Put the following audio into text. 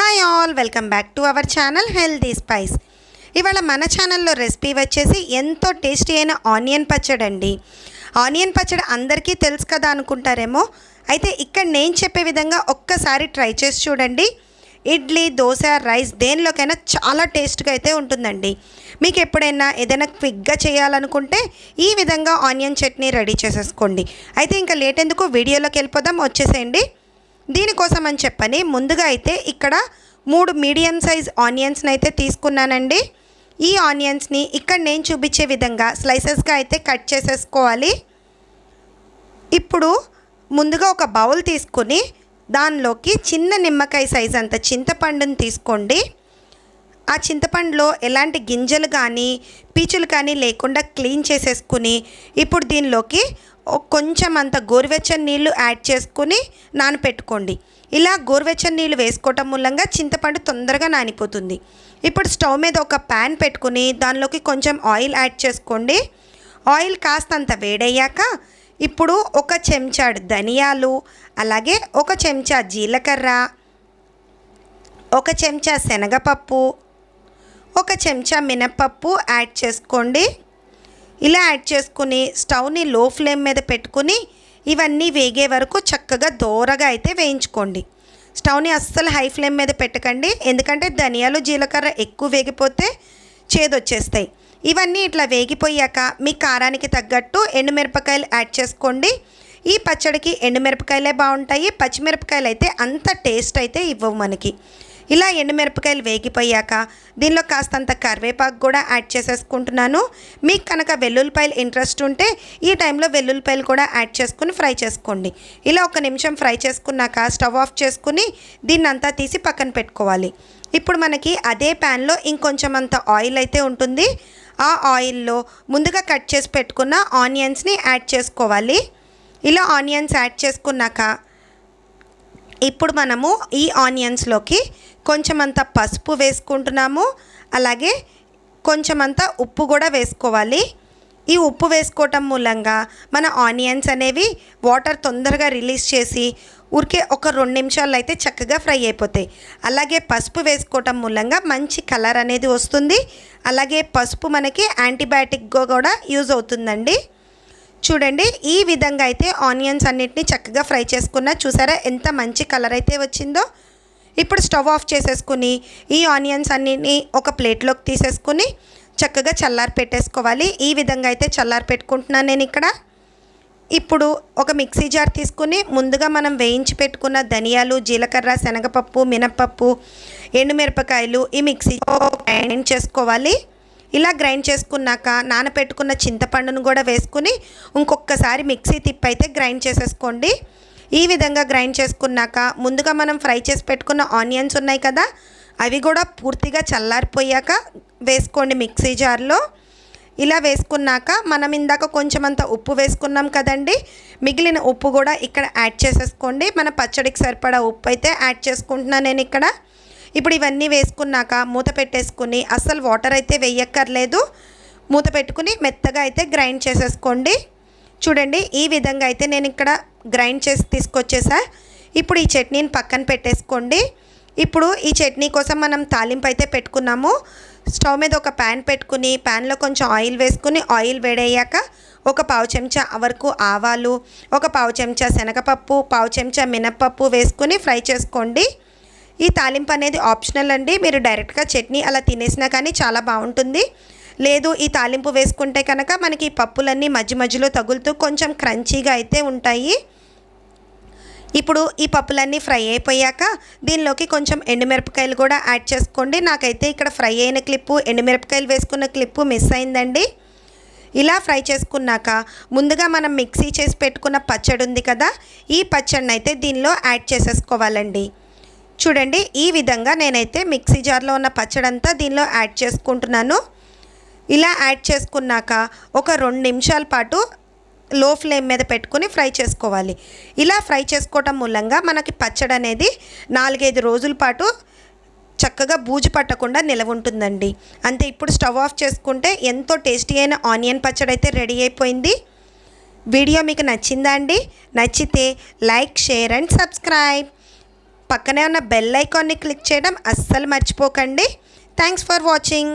Hi all welcome back to our channel healthy spice ఇవాళ మన ఛానల్లో రెసిపీ వచ్చేసి ఎంతో టేస్టీ అయిన ఆనియన్ పచ్చడి అండి. ఆనియన్ పచ్చడి అందరికీ తెలుసు కదా అనుకుంటారేమో? అయితే ఇక్కడ నేను చెప్పే విధంగా ఒక్కసారి ట్రై చేసి చూడండి. ఇడ్లీ దోశ రైస్ దేనిలోకైనా చాలా టేస్ట్గా అయితే ఉంటుందండి. మీకు ఎప్పుడైనా ఏదైనా క్విక్గా చేయాలనుకుంటే ఈ విధంగా ఆనియన్ చట్నీ రెడీ చేసేసుకోండి. అయితే ఇంకా లేట్ ఎందుకు? వీడియోలోకి వెళ్ళిపోదాం వచ్చేసేయండి. దీనికోసం అని చెప్పని ముందుగా అయితే ఇక్కడ మూడు మీడియం సైజ్ ఆనియన్స్ని అయితే తీసుకున్నానండి. ఈ ఆనియన్స్ని ఇక్కడ నేను చూపించే విధంగా స్లైసెస్గా అయితే కట్ చేసేసుకోవాలి. ఇప్పుడు ముందుగా ఒక బౌల్ తీసుకుని దానిలోకి చిన్న నిమ్మకాయ సైజ్ అంత చింతపండుని తీసుకోండి. ఆ చింతపండులో ఎలాంటి గింజలు కానీ పీచులు కానీ లేకుండా క్లీన్ చేసేసుకుని ఇప్పుడు దీనిలోకి కొంచెం అంత గోరువెచ్చని నీళ్ళు యాడ్ చేసుకుని నానపెట్టుకోండి. ఇలా గోరువెచ్చని నీళ్ళు వేసుకోవటం మూలంగా చింతపండు తొందరగా నానిపోతుంది. ఇప్పుడు స్టవ్ మీద ఒక ప్యాన్ పెట్టుకుని దానిలోకి కొంచెం ఆయిల్ యాడ్ చేసుకోండి. ఆయిల్ కాస్తంత వేడయ్యాక ఇప్పుడు ఒక చెంచాడు ధనియాలు అలాగే ఒక చెంచా జీలకర్ర ఒక చెంచా శనగపప్పు ఒక చెంచా మినప్పప్పు యాడ్ చేసుకోండి. ఇలా యాడ్ చేసుకుని స్టవ్ని లో ఫ్లేమ్ మీద పెట్టుకుని ఇవన్నీ వేగే వరకు చక్కగా దోరగా అయితే వేయించుకోండి. స్టవ్ని అస్సలు హై ఫ్లేమ్ మీద పెట్టకండి. ఎందుకంటే ధనియాలు జీలకర్ర ఎక్కువ వేగిపోతే చేదొచ్చేస్తాయి. ఇవన్నీ ఇట్లా వేగిపోయాక మీ కారానికి తగ్గట్టు ఎండుమిరపకాయలు యాడ్ చేసుకోండి. ఈ పచ్చడికి ఎండుమిరపకాయలే బాగుంటాయి. పచ్చిమిరపకాయలు అయితే అంత టేస్ట్ అయితే ఇవ్వవు మనకి. ఇలా ఎండుమిరపకాయలు వేగిపోయాక దీనిలో కాస్తంత కరివేపాకు కూడా యాడ్ చేసేసుకుంటున్నాను. మీకు కనుక వెల్లుల్లిపాయలు ఇంట్రెస్ట్ ఉంటే ఈ టైంలో వెల్లుల్లిపాయలు కూడా యాడ్ చేసుకుని ఫ్రై చేసుకోండి. ఇలా ఒక నిమిషం ఫ్రై చేసుకున్నాక స్టవ్ ఆఫ్ చేసుకుని దీన్నంతా తీసి పక్కన పెట్టుకోవాలి. ఇప్పుడు మనకి అదే ప్యాన్లో ఇంకొంచెం అంత ఆయిల్ అయితే ఉంటుంది. ఆ ఆయిల్లో ముందుగా కట్ చేసి పెట్టుకున్న ఆనియన్స్ని యాడ్ చేసుకోవాలి. ఇలా ఆనియన్స్ యాడ్ చేసుకున్నాక ఇప్పుడు మనము ఈ ఆనియన్స్లోకి కొంచెమంత పసుపు వేసుకుంటున్నాము. అలాగే కొంచెమంత ఉప్పు కూడా వేసుకోవాలి. ఈ ఉప్పు వేసుకోవటం మూలంగా మన ఆనియన్స్ అనేవి వాటర్ తొందరగా రిలీజ్ చేసి ఊరికే ఒక రెండు నిమిషాలు అయితే చక్కగా ఫ్రై అయిపోతాయి. అలాగే పసుపు వేసుకోవటం మూలంగా మంచి కలర్ అనేది వస్తుంది. అలాగే పసుపు మనకి యాంటీబయాటిక్గా కూడా యూజ్ అవుతుందండి. చూడండి ఈ విధంగా అయితే ఆనియన్స్ అన్నిటిని చక్కగా ఫ్రై చేసుకున్న చూసారా ఎంత మంచి కలర్ అయితే వచ్చిందో. ఇప్పుడు స్టవ్ ఆఫ్ చేసేసుకుని ఈ ఆనియన్స్ అన్నిటిని ఒక ప్లేట్లోకి తీసేసుకుని చక్కగా చల్లారి పెట్టేసుకోవాలి. ఈ విధంగా అయితే చల్లారి పెట్టుకుంటున్నాను నేను ఇక్కడ. ఇప్పుడు ఒక మిక్సీ జార్ తీసుకుని ముందుగా మనం వేయించి పెట్టుకున్న ధనియాలు జీలకర్ర శనగపప్పు మినప్పప్పు ఎండుమిరపకాయలు ఈ మిక్సీ గ్రైండ్ చేసుకోవాలి. ఇలా గ్రైండ్ చేసుకున్నాక నానపెట్టుకున్న చింతపండును కూడా వేసుకుని ఇంకొకసారి మిక్సీ తిప్పి అయితే గ్రైండ్ చేసేసుకోండి. ఈ విధంగా గ్రైండ్ చేసుకున్నాక ముందుగా మనం ఫ్రై చేసి పెట్టుకున్న ఆనియన్స్ ఉన్నాయి కదా అవి కూడా పూర్తిగా చల్లారిపోయాక వేసుకోండి మిక్సీ జార్లో. ఇలా వేసుకున్నాక మనం ఇందాక కొంచెం అంత ఉప్పు వేసుకున్నాం కదండి మిగిలిన ఉప్పు కూడా ఇక్కడ యాడ్ చేసేసుకోండి. మన పచ్చడికి సరిపడా ఉప్పు అయితే యాడ్ చేసుకుంటున్నాను నేను ఇక్కడ. ఇప్పుడు ఇవన్నీ వేసుకున్నాక మూత పెట్టేసుకుని అస్సలు వాటర్ అయితే వేయక్కర్లేదు. మూత పెట్టుకుని మెత్తగా అయితే గ్రైండ్ చేసేసుకోండి. చూడండి ఈ విధంగా అయితే నేను ఇక్కడ గ్రైండ్ చేసి తీసుకొచ్చేసా. ఇప్పుడు ఈ చట్నీని పక్కన పెట్టేసుకోండి. ఇప్పుడు ఈ చట్నీ కోసం మనం తాలింపు అయితే పెట్టుకున్నాము. స్టవ్ మీద ఒక ప్యాన్ పెట్టుకుని ప్యాన్లో కొంచెం ఆయిల్ వేసుకుని ఆయిల్ వేడయ్యాక ఒక పావు చెంచా వరకు ఆవాలు ఒక పావు చెంచా శనగపప్పు పావు చెంచా మినప్పప్పు వేసుకుని ఫ్రై చేసుకోండి. ఈ తాలింపు అనేది ఆప్షనల్ అండి. మీరు డైరెక్ట్గా చట్నీ అలా తినేసినా కానీ చాలా బాగుంటుంది. లేదు ఈ తాలింపు వేసుకుంటే కనుక మనకి ఈ పప్పులన్నీ మధ్య మధ్యలో తగులుతూ కొంచెం క్రంచీగా అయితే ఉంటాయి. ఇప్పుడు ఈ పప్పులన్నీ ఫ్రై అయిపోయాక దీనిలోకి కొంచెం ఎండుమిరపకాయలు కూడా యాడ్ చేసుకోండి. నాకైతే ఇక్కడ ఫ్రై అయిన క్లిప్పు ఎండుమిరపకాయలు వేసుకున్న క్లిప్పు మిస్ అయిందండి. ఇలా ఫ్రై చేసుకున్నాక ముందుగా మనం మిక్సీ చేసి పెట్టుకున్న పచ్చడి ఉంది కదా ఈ పచ్చడిని అయితే దీనిలో యాడ్ చేసేసుకోవాలండి. చూడండి ఈ విధంగా నేనైతే మిక్సీ జార్లో ఉన్న పచ్చడంతా దీనిలో యాడ్ చేసుకుంటున్నాను. ఇలా యాడ్ చేసుకున్నాక ఒక రెండు నిమిషాల పాటు లో ఫ్లేమ్ మీద పెట్టుకుని ఫ్రై చేసుకోవాలి. ఇలా ఫ్రై చేసుకోవటం మూలంగా మనకి పచ్చడి అనేది నాలుగైదు రోజుల పాటు చక్కగా బూజు పట్టకుండా నిలవ ఉంటుందండి. అంతే ఇప్పుడు స్టవ్ ఆఫ్ చేసుకుంటే ఎంతో టేస్టీ అయిన ఆనియన్ పచ్చడి అయితే రెడీ అయిపోయింది. వీడియో మీకు నచ్చిందా అండి? నచ్చితే లైక్ షేర్ అండ్ సబ్స్క్రైబ్. పక్కనే ఉన్న బెల్ ఐకాన్ని క్లిక్ చేయడం అస్సలు మర్చిపోకండి. Thanks for watching